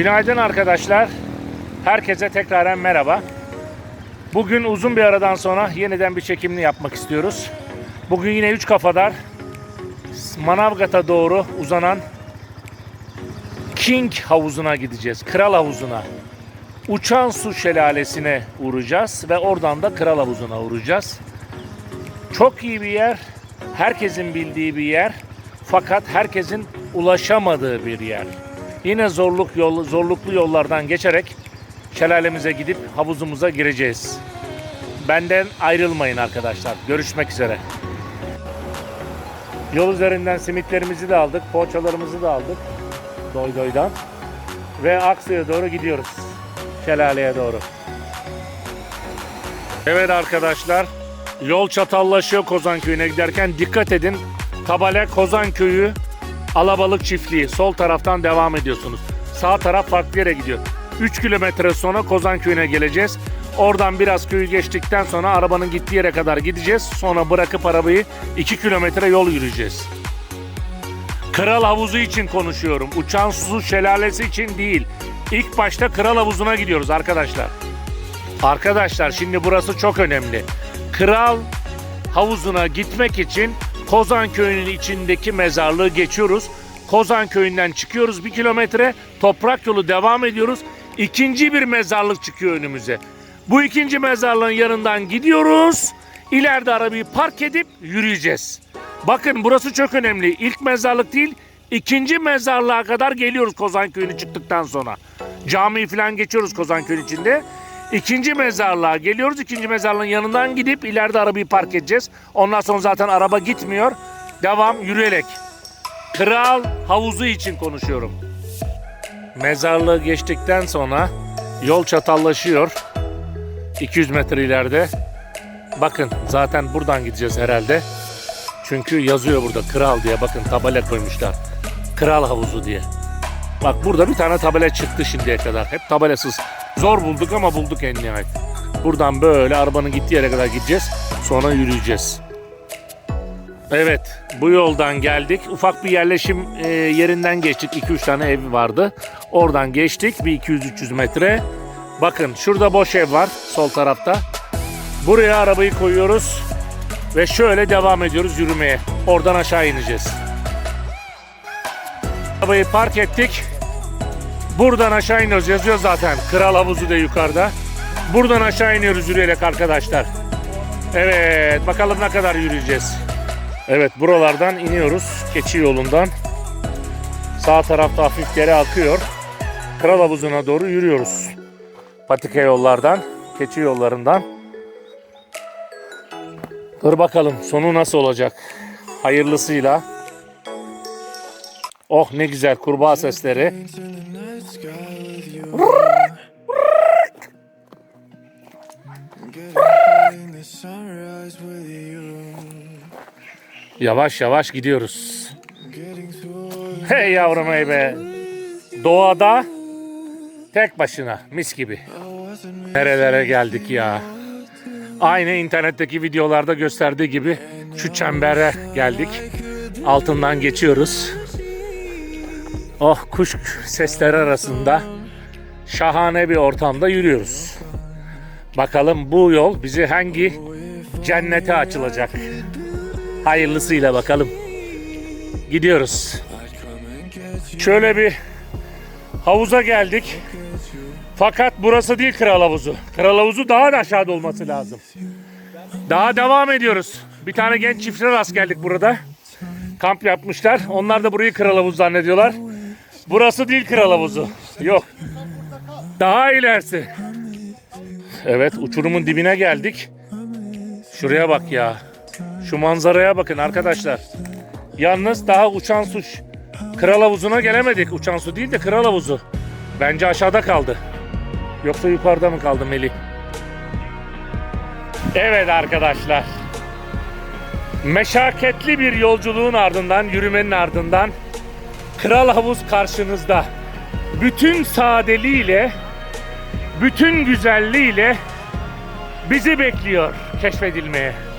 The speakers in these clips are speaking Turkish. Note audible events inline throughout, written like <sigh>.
Günaydın arkadaşlar. Herkese tekraren merhaba. Bugün uzun bir aradan sonra yeniden bir çekimini yapmak istiyoruz. Bugün yine üç kafadar Manavgat'a doğru uzanan King havuzuna gideceğiz. Kral havuzuna. Uçan su şelalesine uğrayacağız ve oradan da kral havuzuna uğrayacağız. Çok iyi bir yer. Herkesin bildiği bir yer. Fakat herkesin ulaşamadığı bir yer. Yine zorluk yol, zorluklu yollardan geçerek şelalemize gidip havuzumuza gireceğiz. Benden ayrılmayın arkadaşlar. Görüşmek üzere. Yol üzerinden simitlerimizi de aldık, poğaçalarımızı da aldık. Doy doydan. Ve Aksu'ya doğru gidiyoruz. Şelaleye doğru. Evet arkadaşlar. Yol çatallaşıyor Kozanköy'üne giderken. Dikkat edin. Tabela Kozanköy'ü Alabalık Çiftliği. Sol taraftan devam ediyorsunuz. Sağ taraf farklı yere gidiyor. 3 kilometre sonra Kozanköy'üne geleceğiz. Oradan biraz köyü geçtikten sonra arabanın gittiği yere kadar gideceğiz. Sonra bırakıp arabayı 2 kilometre yol yürüyeceğiz. Kral havuzu için konuşuyorum. Uçan su şelalesi için değil. İlk başta kral havuzuna gidiyoruz arkadaşlar. Arkadaşlar şimdi burası çok önemli. Kral havuzuna gitmek için Kozan köyünün içindeki mezarlığı geçiyoruz. Kozan köyünden çıkıyoruz bir kilometre. Toprak yolu devam ediyoruz. İkinci bir mezarlık çıkıyor önümüze. Bu ikinci mezarlığın yanından gidiyoruz. İleride arabayı park edip yürüyeceğiz. Bakın burası çok önemli. İlk mezarlık değil, ikinci mezarlığa kadar geliyoruz Kozan köyünü çıktıktan sonra. Camiyi falan geçiyoruz Kozan köyün içinde. İkinci mezarlığa geliyoruz. İkinci mezarlığın yanından gidip ileride arabayı park edeceğiz. Ondan sonra zaten araba gitmiyor. Devam yürüyerek. Kral havuzu için konuşuyorum. Mezarlığı geçtikten sonra yol çatallaşıyor. 200 metre ileride. Bakın zaten buradan gideceğiz herhalde. Çünkü yazıyor burada kral diye bakın tabela koymuşlar. Kral havuzu diye. Bak burada bir tane tabela çıktı şimdiye kadar. Hep tabelasız. Zor bulduk ama bulduk en nihayet. Buradan böyle arabanın gittiği yere kadar gideceğiz. Sonra yürüyeceğiz. Evet bu yoldan geldik. Ufak bir yerleşim e, yerinden geçtik. 2-3 tane ev vardı. Oradan geçtik bir 200-300 metre. Bakın şurada boş ev var sol tarafta. Buraya arabayı koyuyoruz. Ve şöyle devam ediyoruz yürümeye. Oradan aşağı ineceğiz. Arabayı park ettik. Buradan aşağı iniyoruz. Yazıyor zaten. Kral havuzu da yukarıda. Buradan aşağı iniyoruz yürüyerek arkadaşlar. Evet. Bakalım ne kadar yürüyeceğiz. Evet. Buralardan iniyoruz. Keçi yolundan. Sağ tarafta hafif dere akıyor. Kral havuzuna doğru yürüyoruz. Patika yollardan. Keçi yollarından. Dur bakalım sonu nasıl olacak. Hayırlısıyla. Oh ne güzel kurbağa sesleri. Yavaş yavaş gidiyoruz. Hey yavrum hey be. Doğada tek başına mis gibi. Nerelere geldik ya. Aynı internetteki videolarda gösterdiği gibi şu çembere geldik. Altından geçiyoruz. Oh kuş sesleri arasında şahane bir ortamda yürüyoruz. Bakalım bu yol bizi hangi cennete açılacak. Hayırlısıyla bakalım. Gidiyoruz. Şöyle bir havuza geldik. Fakat burası değil kral havuzu. Kral havuzu daha da aşağıda olması lazım. Daha devam ediyoruz. Bir tane genç çiftine rast geldik burada. Kamp yapmışlar. Onlar da burayı kral havuzu zannediyorlar. Burası değil kral havuzu. Yok. Daha ilerisi. Evet uçurumun dibine geldik. Şuraya bak ya. Şu manzaraya bakın arkadaşlar. Yalnız daha uçan su kral havuzuna gelemedik. Uçan su değil de kral havuzu. Bence aşağıda kaldı. Yoksa yukarıda mı kaldı Melih? Evet arkadaşlar. Meşakkatli bir yolculuğun ardından, yürümenin ardından Kral Havuz karşınızda. Bütün sadeliğiyle, bütün güzelliğiyle bizi bekliyor keşfedilmeye.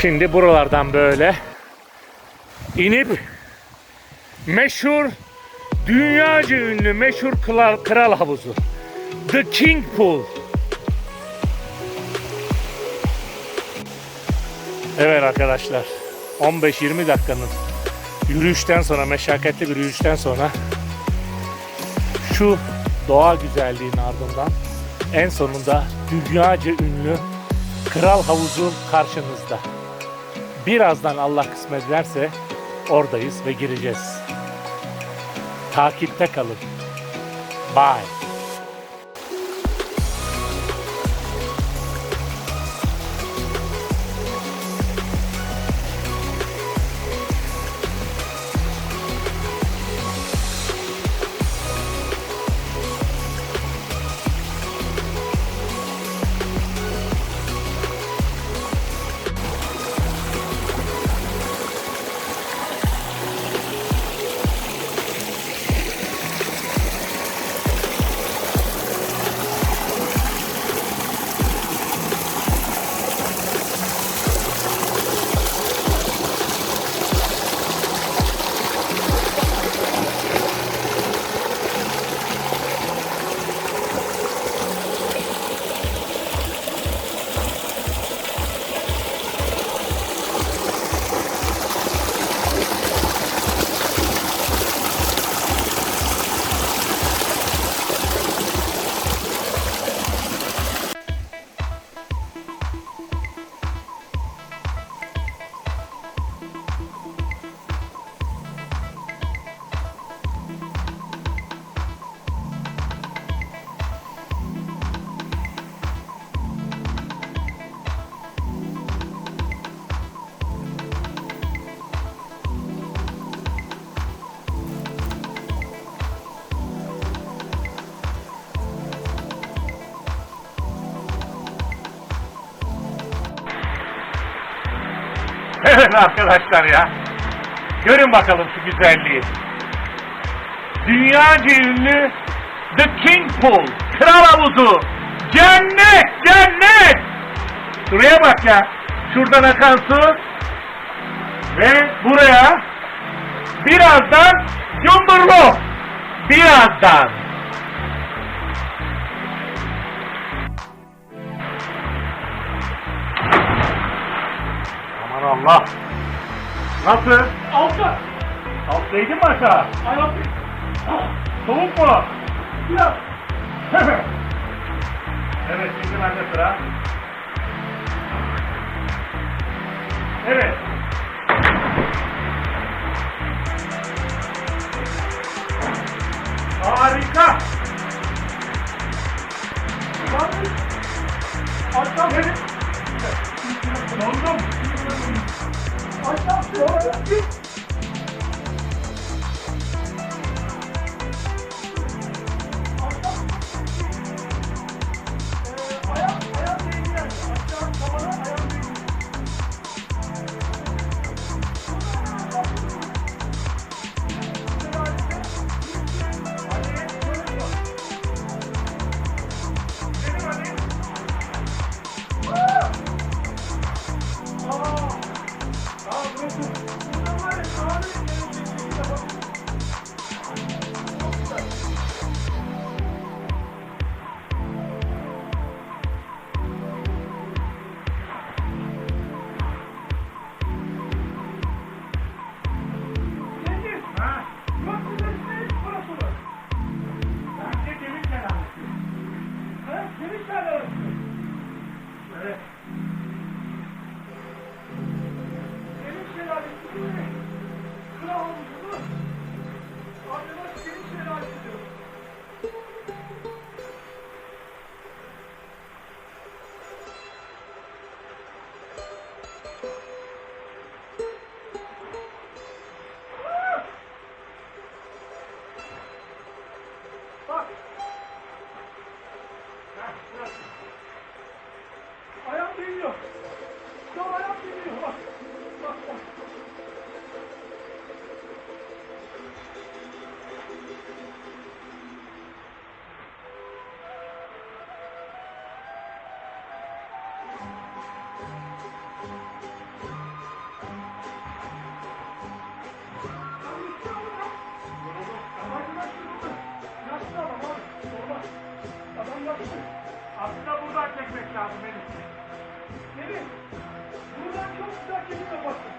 Şimdi buralardan böyle inip meşhur Dünyaca ünlü meşhur kral, kral havuzu. The King Pool. Evet arkadaşlar. 15-20 dakikanın yürüyüşten sonra, meşakkatli bir yürüyüşten sonra şu doğa güzelliğinin ardından en sonunda dünyaca ünlü kral havuzu karşınızda. Birazdan Allah kısmet ederse oradayız ve gireceğiz. Takipte kalın. Bye. Evet arkadaşlar ya. Görün bakalım şu güzelliği. Dünyaca ünlü The King Pool. Kral havuzu. Cennet, cennet. Şuraya bak ya. Şuradan akan su. Ve buraya birazdan Cumburlu. Birazdan. Allah. Nasıl? Altta. Alttaydın mı aşağı? Ay altta. Soğuk mu? Biraz. <laughs> evet şimdi bende sıra. Evet. Harika. Açtan benim. Dondum. Açtan benim. Evet. Lazım Melih. Melih, buradan çok güzel kedi kapattın.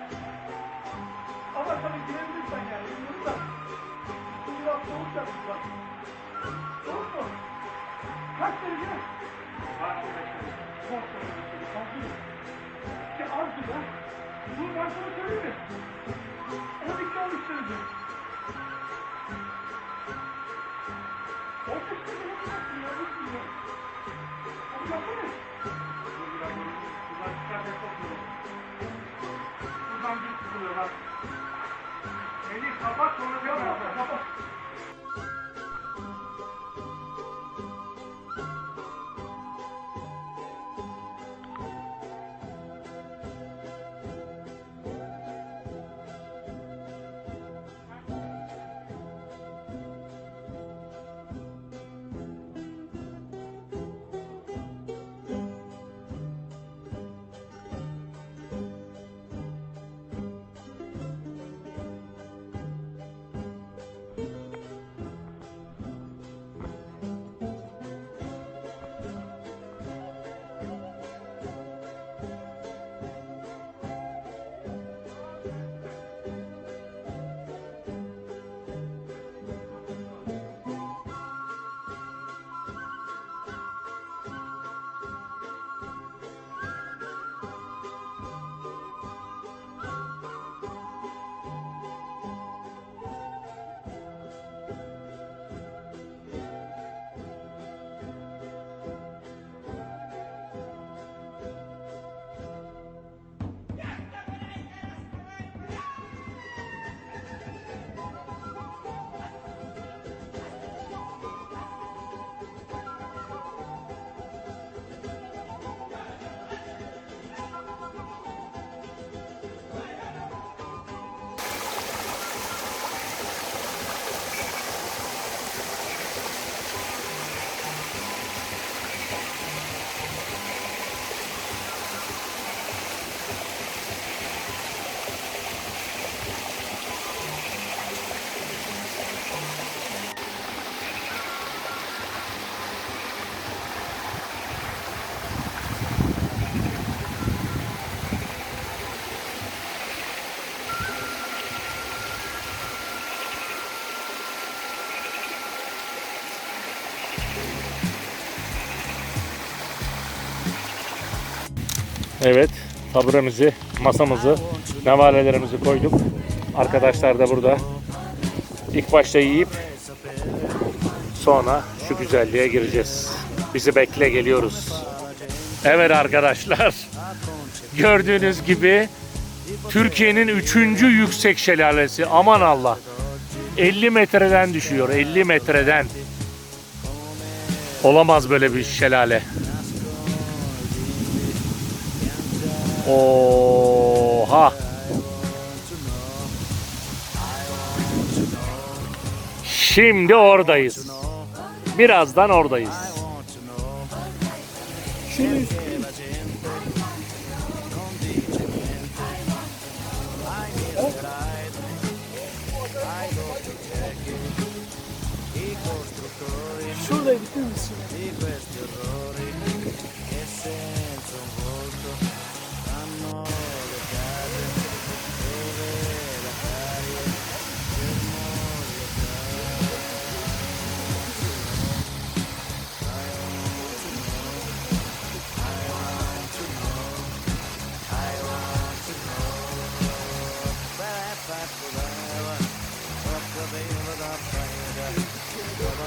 Ama tabii girebilirsen yani, bilmiyorum da. Bu biraz soğuk da bak. Soğuk mu? Kaç derece? Var, Çok soğuk bir kedi, kalkıyor. İşte az bir ya. Bunu ben sana söyleyeyim mi? 12-13 derece. Çok işte ne yapacaksın ya, bu kim ya? Hadi yapsana. Buradan çıkarken çok zor. Buradan bir sıkılıyor bak. Melih kapat sonra bir kapat. Kapat. Evet, taburemizi, masamızı, nevalelerimizi koyduk. Arkadaşlar da burada. İlk başta yiyip sonra şu güzelliğe gireceğiz. Bizi bekle geliyoruz. Evet arkadaşlar. <laughs> Gördüğünüz gibi Türkiye'nin üçüncü yüksek şelalesi. Aman Allah. 50 metreden düşüyor. 50 metreden. Olamaz böyle bir şelale. Oha. Şimdi oradayız. Birazdan oradayız. Şuradaydı değil mi?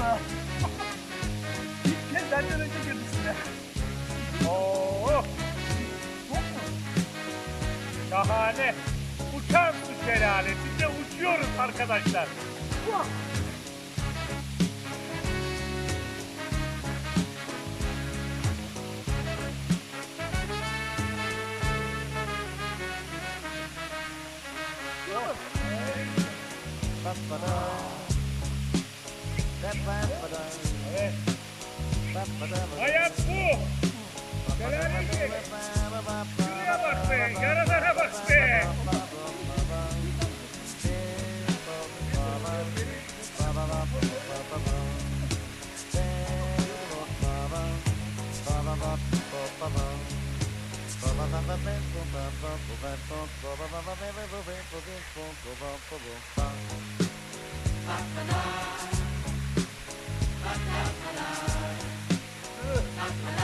ya? İlk kez benden önce girdi size. Oo, şahane. Uçan su şelalesinde uçuyoruz arkadaşlar. Ulan! Hayat bu. Şelaleci. Şuraya bak be. Bye.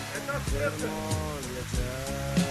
That's it.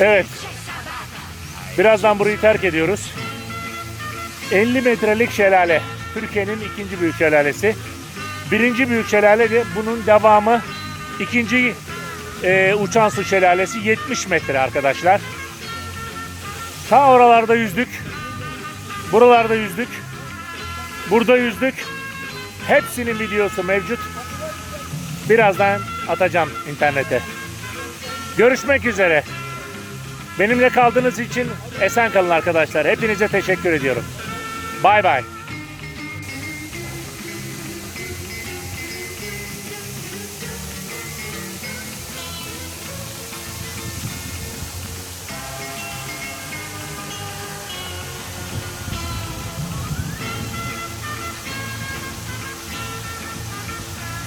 Evet. Birazdan burayı terk ediyoruz. 50 metrelik şelale. Türkiye'nin ikinci büyük şelalesi. Birinci büyük şelale de bunun devamı. ikinci e, uçan su şelalesi 70 metre arkadaşlar. Ta oralarda yüzdük. Buralarda yüzdük. Burada yüzdük. Hepsinin videosu mevcut. Birazdan atacağım internete. Görüşmek üzere. Benimle kaldığınız için esen kalın arkadaşlar. Hepinize teşekkür ediyorum. Bay bay.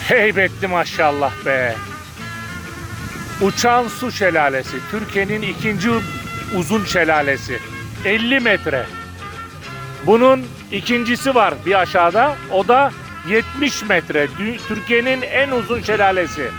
Heybetli maşallah be. Uçan Su Şelalesi. Türkiye'nin ikinci uzun şelalesi. 50 metre. Bunun ikincisi var bir aşağıda. O da 70 metre. Türkiye'nin en uzun şelalesi.